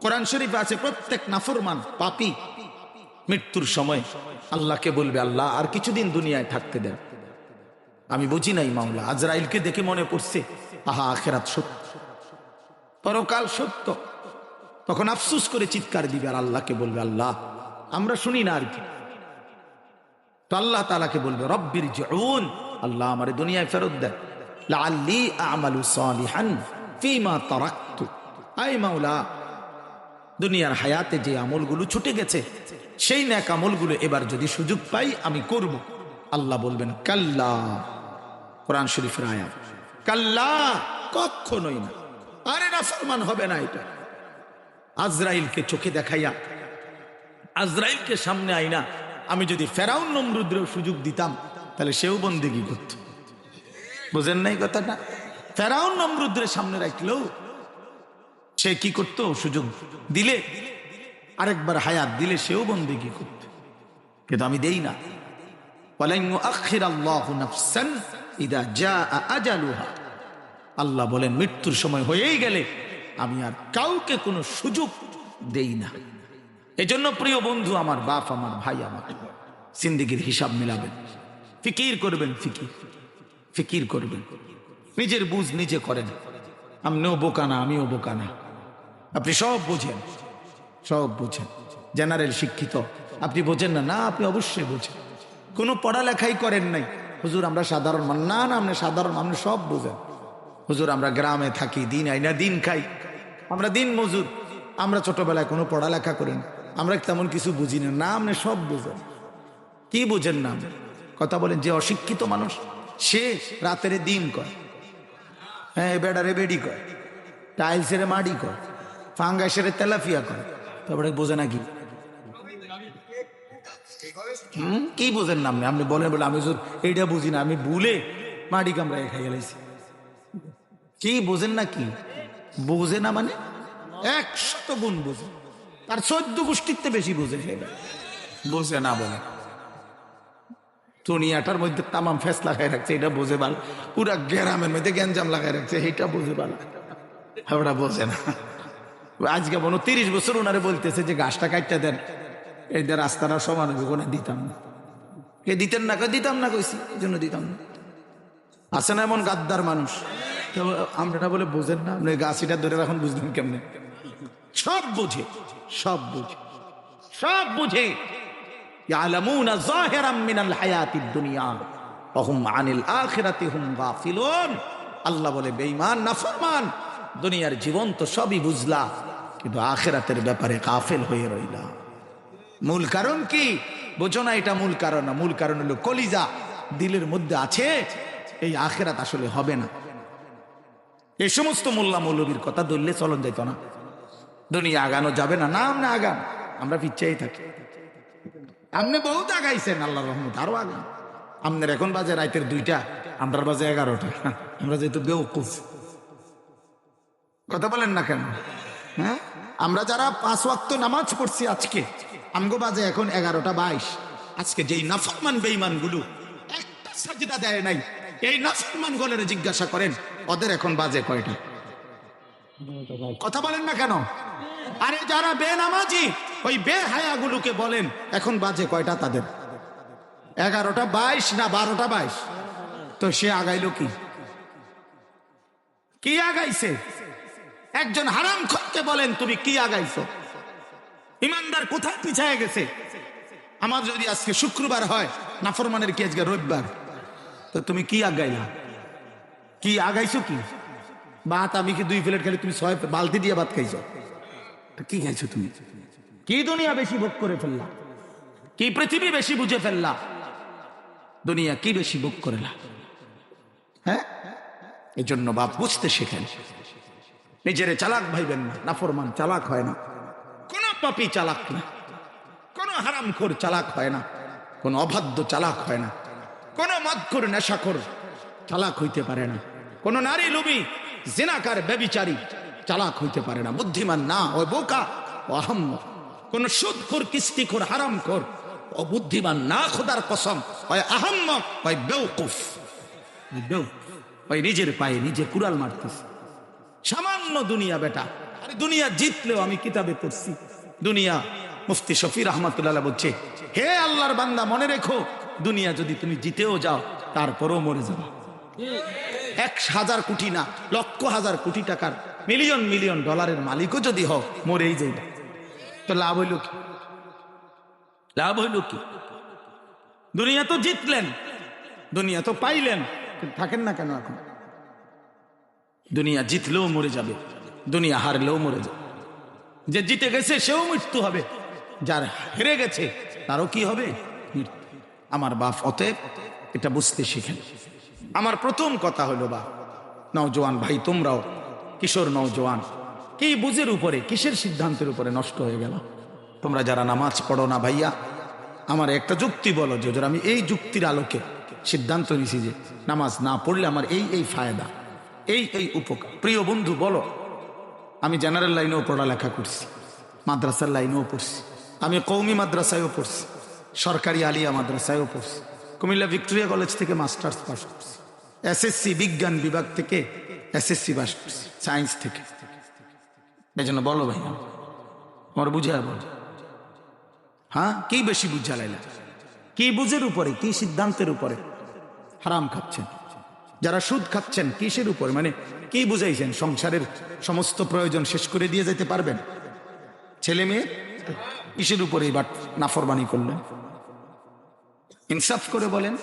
কোরআন শরীফ আছে প্রত্যেক নাফরমান, পাপি। মৃত্যুর সময় আল্লাহকে বলবে, আল্লাহ, আর কিছুদিন দুনিয়ায় থাকতে দেন। আমি বুঝি নাই মামলা আজরাইলকে দেখে মনে পড়ছে, আহা, আখেরাত সত্য। পরকাল সত্য। তখন আফসুস করে চিৎকার দিবে, আর আল্লাহকে বলবে, আল্লাহ, আমরা শুনি না আর কি। তো আল্লাহ তালাকে বলবে, রব্বির জউন, আল্লাহ আমার দুনিয়ায় ফেরত দেন। আমালু ফিমা আই মাওলা, দুনিয়ার হায়াতে যে আমলগুলো ছুটে গেছে, সেই ন্যাক আমলগুলো এবার যদি সুযোগ পাই, আমি করব। আল্লাহ বলবেন, কাল্লা। কোরআন শরীফের আয়াত, কাল্লা কখনোই না। আরে না, ফরমান হবে না এটা। আজরাইলকে চোখে দেখাইয়া, আজরাইলকে সামনে আইনা, আমি যদি ফেরাউন নমরুদ্রেও সুযোগ দিতাম, তাহলে সেও বন্দিগি করত। বুঝেন নাই কথাটা? ফেরাউন নমরুদ্রের সামনে রাখলেও সে কি করত? সুযোগ দিলে। আরেকবার হায়াত দিলে সেও বন্দিগি করত? কিন্তু আমি দেই না। আল্লাহ বলেন, মৃত্যুর সময় হয়েই গেলে আমি আর কাউকে কোনো সুযোগ দেই না। এজন্য প্রিয় বন্ধু, আমার বাপ, আমার ভাই আমার সিন্দিগির হিসাব মিলাবেন। ফিকির করবেন ফিকির। ফিকির করবেন। নিজের বুঝ নিজে করেন। আমিও বোকা না, আমিও বোকা না। আপনি সব বোঝেন। সব বোঝেন। জেনারেল শিক্ষিত। আপনি বোঝেন না? না, আপনি অবশ্যই বোঝেন। কোনো পড়ালেখাই করেন নাই। হুজুর, আমরা সাধারণ মানুষ। না না আপনি সাধারণ আপনি সব বোঝেন। হুজুর, আমরা গ্রামে থাকি, দিন আইনা দিন খাই। আমরা দিন মজুর। আমরা ছোটবেলায় কোনো পড়ালেখা করেন আমরা তেমন কিছু বুঝি না। না আপনি সব বোঝেন। কি বুঝেন না কথা বলেন যে অশিক্ষিত মানুষ। সে রাতের দিন কয়। হ্যাঁ বেড়ারে বেডি কয়, টাইলসের মাডি কয়, ফাঙ্গাসের তেলাফিয়া কয়। তারপরে বোঝে নাকি হুম, কি বোঝেন না আপনি? বলেন বলে আমি এইটা বুঝি না, আমি ভুলে মাটি কামড়ায় খাই গেলাইছি কি বোঝেন না কি? বোঝে না মানে? একশত গুণ বোঝে। তার চোদ্দ গোষ্ঠীতে বেশি বোঝে বোঝে না বলে। দুনিয়াটার মধ্যে তামাম ফেস লাগাই রাখছে, এটা বোঝে ভালো। পুরা গ্রামের মধ্যে গ্যাঞ্জাম লাগাই রাখছে, এটা বোঝে ভালো। ওরা বোঝে না। আজকে হয় তিরিশ বছর ওনারে বলতেছে যে গাছটা কাটতে দেন। যে রাস্তাটা সমান হবে, কোনো দিতাম না। কে দিতেন না, কে দিতাম না কইছি, এই জন্য দিতাম না। আছে না এমন গাদ্দার মানুষ? তো আমরা বলে বোঝেন না, আপনি গাছিটা ধরে এখন বুঝলেন কেমনে? সব বুঝে সব বুঝে সব বুঝে। মিনাল দুনিয়া আনিল হুম আল্লাহ বলে, বেঈমান, নাফরমান, দুনিয়ার জীবন তো সবই বুঝলা, কিন্তু আখেরাতের ব্যাপারে কাফেল হয়ে রইল। মূল কারণ কি? বোঝো না, এটা মূল কারণ না। মূল কারণ হলো কলিজা। দিলের মধ্যে আছে, এই আখেরাত আসলে হবে না। এই সমস্ত মোল্লা মৌলবীর কথা দললে চলন যেত না। দুনিয়া আগানো যাবে না না, আমরা আগান। আমরা পিচ্ছাই থাকি। আপনি বহুত আগাইছেন আল্লাহ রহমত, আরও আগান আপনার এখন বাজে রাইতের দুইটা, আমরার বাজে এগারোটা। আমরা যেহেতু বেউকুফ কথা বলেন না কেন? হ্যাঁ? আমরা যারা পাঁচ ওয়াক্ত নামাজ পড়ছি আজকে, আমগো বাজে এখন এগারোটা বাইশ। আজকে যেই নাফরমান বেইমানগুলো একটা সাজদা দেয় নাই, এই নাফরমান গলের জিজ্ঞাসা করেন, ওদের এখন বাজে কয়টা? কথা বলেন না কেন? আরে যারা বে বেনামাজি ওই বেহায়াগুলোকে বলেন, এখন বাজে কয়টা তাদের? এগারোটা বাইশ না বারোটা বাইশ? তো সে আগাইলো কি? কি আগাইছে? একজন হারাম খরকে বলেন, তুমি কি আগাইছো? ইমানদার কোথায় পিছায় গেছে? আমার যদি আজকে শুক্রবার হয়, নাফরমানের কি আজকে রবিবার? তো তুমি কি আগাইলা? কি আগাইছো কি? ভাত, আমি কি দুই প্লেট খালি তুমি ছয় বালতি দিয়ে ভাত খাইছো? কি খাইছো তুমি? কি দুনিয়া বেশি ভোগ করে ফেললা? কি পৃথিবী বেশি বুঝে ফেললা? দুনিয়া কি বেশি ভোগ করেলা? হ্যাঁ? এই জন্য বাপ বুঝতে শেখেন। নিজেরে চালাক ভাইবেন না, নাফরমান চালাক হয় না। কোন পাপি চালাক না। কোন হারামখোর চালাক হয় না। কোন অবাধ্য চালাক হয় না। কোন মদখোর, নেশাখোর চালাক হইতে পারে না। কোন নারী লুবি জেনাকার, ব্যবিচারী চালাক হইতে পারে না। বুদ্ধিমান না, ও বোকা, ও আহম্ম কোন সুদখোর কিস্তিখোর হারামখোর ও বুদ্ধিমান না খোদার কসম। হয় আহম্মক হয় বেউকুফ ওই নিজের পায়ে নিজে কুড়াল মারতেছে। সামান্য দুনিয়া বেটা। আরে দুনিয়া জিতলেও আমি কিতাবে পড়ছি। দুনিয়া মুফতি শফির রহমতুল্লাহ বলছে হে আল্লাহর বান্দা মনে রেখো দুনিয়া যদি তুমি জিতেও যাও তারপরও মরে যাবে। এক হাজার কোটি না লক্ষ হাজার কোটি টাকার মিলিয়ন মিলিয়ন ডলারের মালিকও যদি হও মরেই যাইবে। তো লাভ হইল কি? লাভ হইল কি? দুনিয়া তো জিতলেন দুনিয়া তো পাইলেন। থাকেন না কেন এখন? দুনিয়া জিতলেও মরে যাবে দুনিয়া হারলেও মরে যাবে। যে জিতে গেছে সেও মৃত্যু হবে। যার হেরে গেছে তারও কি হবে? মৃত্যু। আমার বাপ অতএব এটা বুঝতে শিখেন। আমার প্রথম কথা হলো বা নওজোয়ান ভাই তোমরাও কিশোর নওজোয়ান। কি বুঝের উপরে, কিসের সিদ্ধান্তের উপরে নষ্ট হয়ে গেল? তোমরা যারা নামাজ পড়ো না ভাইয়া, আমার একটা যুক্তি বলো যে আমি এই যুক্তির আলোকে সিদ্ধান্ত নিছি যে, নামাজ না পড়লে আমার এই এই ফায়দা, এই এই উপকার। প্রিয় বন্ধু, বলো, আমি জেনারেল লাইনেও পড়ালেখা করছি, মাদ্রাসার লাইনেও পড়ছি, আমি কৌমি মাদ্রাসায়ও পড়ছি, সরকারি আলিয়া মাদ্রাসায়ও পড়ছি, কুমিল্লা ভিক্টোরিয়া কলেজ থেকে মাস্টার্স পাস করছি, এসএসসি বিজ্ঞান বিভাগ থেকে এসএসসি পাস করছি, সায়েন্স থেকে। এই জন্য বলো ভাই। আমার বুঝে বলো হ্যাঁ? কি বেশি বুঝা লাইলা? কি বুঝের উপরে, কি সিদ্ধান্তের উপরে? হারাম খাচ্ছেন। যারা সুদ খাচ্ছেন, কিসের উপরে? মানে কি বুঝাইছেন? সংসারের সমস্ত প্রয়োজন শেষ করে দিয়ে যেতে পারবেন? ছেলে মেয়ে? কিসের উপরে এবার নাফরবানি করলেন? ইনসাফ করে বলেন?